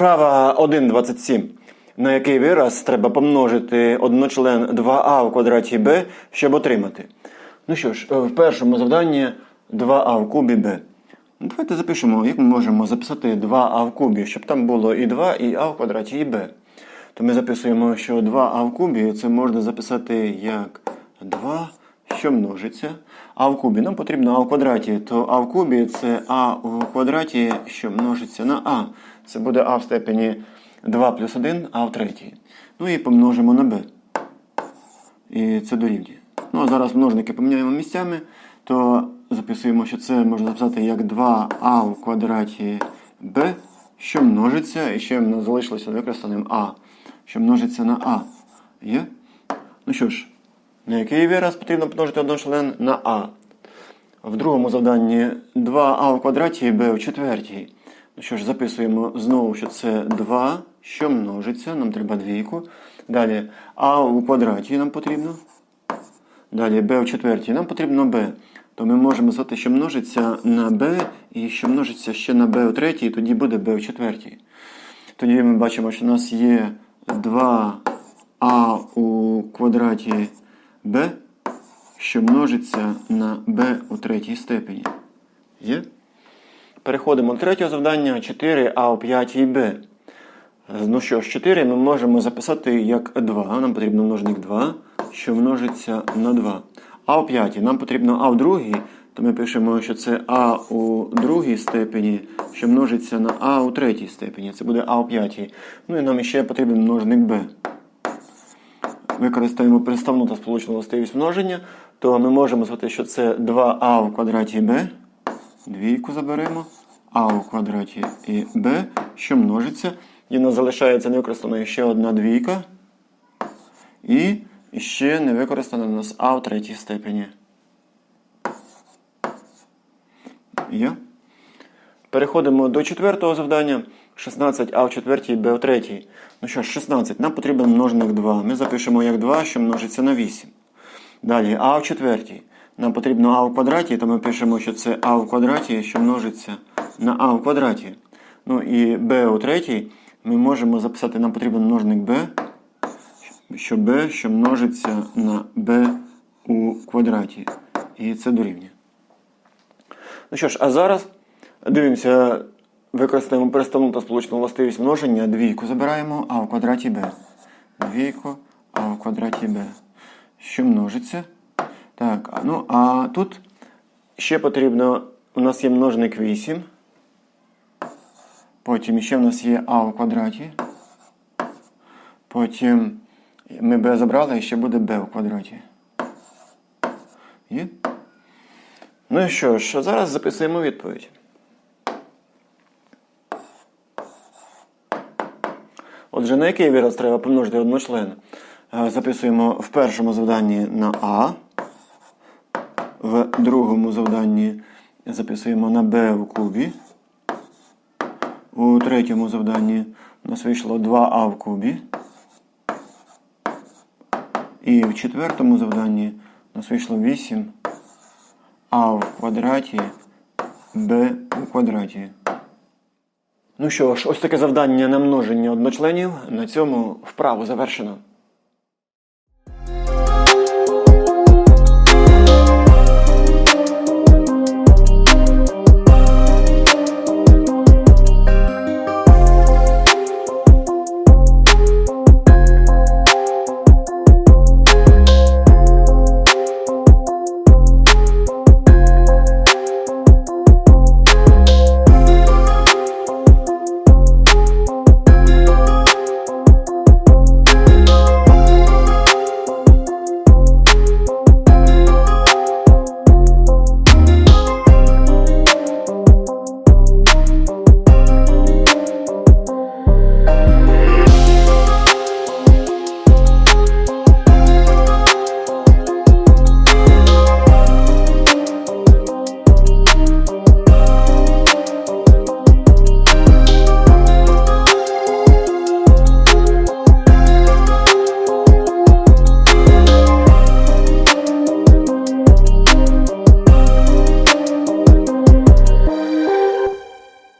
Вправа 1.27. На який вираз треба помножити одночлен 2а в квадраті b, щоб отримати? Ну що ж, е, в першому завданні 2а в кубі b. Ну, Давайте запишемо, як ми можемо записати 2а в кубі, щоб там було і 2, і а в квадраті, і b. То ми записуємо, що 2а в кубі це можна записати як 2, що множиться. А в кубі нам потрібно а в квадраті, то а в кубі це а у квадраті, що множиться на а. Це буде а в степені 2 плюс 1, а в третій. Ну і помножимо на b. І це дорівнює. Ну а зараз множники поміняємо місцями, то записуємо, що це можна записати як 2а в квадраті b, що множиться, і ще в нас залишилося використаним а, що множиться на а. Є? Ну що ж, на який вираз потрібно помножити одночлен на а? В другому завданні 2а в квадраті b в четвертій. Ну що ж, записуємо знову, що це 2, що множиться, нам треба двійку. Далі а у квадраті нам потрібно. Далі b в четвертій. Нам потрібно b. То ми можемо сказати, що множиться на b і що множиться ще на b у третій, і тоді буде b в четвертій. Тоді ми бачимо, що у нас є 2а у квадраті b, що множиться на b у третій степені. Є? Переходимо до третього завдання 4а у п'ятій b. Ну що ж, 4 ми можемо записати як 2. Нам потрібно множник 2, що множиться на 2. А у п'ятій нам потрібно а в другій, то ми пишемо, що це а у другій степені, що множиться на а у третій степені. Це буде а у п'ятій. Ну і нам ще потрібен множник b. Використаємо приставну та сполучну властивість множення, то ми можемо сказати, що це 2а в квадраті b. Двійку заберемо. А у квадраті і b, що множиться. І в нас залишається невикористаною ще одна двійка. І ще не використана у нас А в третій степені. Є. Переходимо до четвертого завдання. 16а в четвертій, b в третій. Ну що ж, 16. Нам потрібен множник 2. Ми запишемо як 2, що множиться на 8. Далі а в четвертій. Нам потрібно а в квадраті, то ми пишемо, що це а в квадраті, що множиться на а в квадраті. Ну і b у третій ми можемо записати, нам потрібен множник b, що b, що множиться на b у квадраті. І це дорівнює. Ну що ж, а зараз дивимося, використаємо переставну та сполучну властивість множення. Двійку забираємо, а в квадраті b. Двійку, а в квадраті b. Що множиться? Так, ну а тут ще потрібно, у нас є множник 8. Потім ще в нас є а у квадраті. Потім ми b забрали і ще буде b у квадраті. Є? Ну і що ж, зараз записуємо відповідь. Отже, на який вираз треба помножити одночлен? Е, Записуємо в першому завданні на А. В другому завданні записуємо на b у кубі. У третьому завданні у нас вийшло 2а в кубі. І в четвертому завданні у нас вийшло 8 а в квадраті b у квадраті. Ну що ж, ось таке завдання на множення одночленів. На цьому вправу завершено.